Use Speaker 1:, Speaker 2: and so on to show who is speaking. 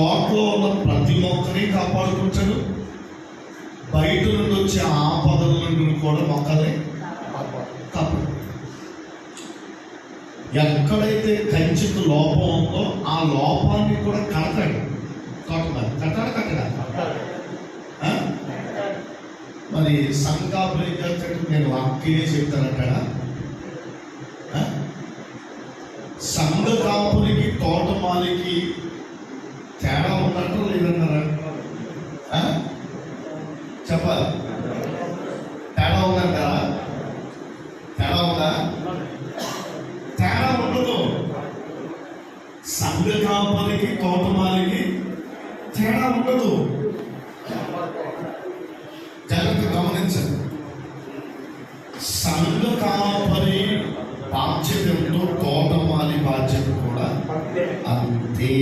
Speaker 1: తోటలో ఉన్న ప్రతి మొక్కని కాపాడుకుంటాడు. బయట నుండి వచ్చే ఆపదల నుండి కూడా మొక్కల్ని కాపాడు ఎక్కడైతే కంచెకు లోపం ఉందో ఆ లోపాన్ని కూడా కడతాడు. తోటమాలి కట్టాడు కట్టడా మరి సంఘాపులు ఏం చేస్తాడు. నేను వాక్యే చెప్తానంటాడా? ఆ? సంఘ కాపులకి తోటమాలికి తేడా ఉన్నట్టు లేదన్నారా ఆ? చెప్పాలి. తేడా ఉందంటారా తేడా ఉందా? తేడా ఉండదు. సంఘ కాపలికి తోటమాలికి తేడా ఉండదు. జాగ్రత్త గమనించండి. సంఘ కాపలి బాధ్యత ఎంతో తోటమాలి బాధ్యత కూడా అంతే.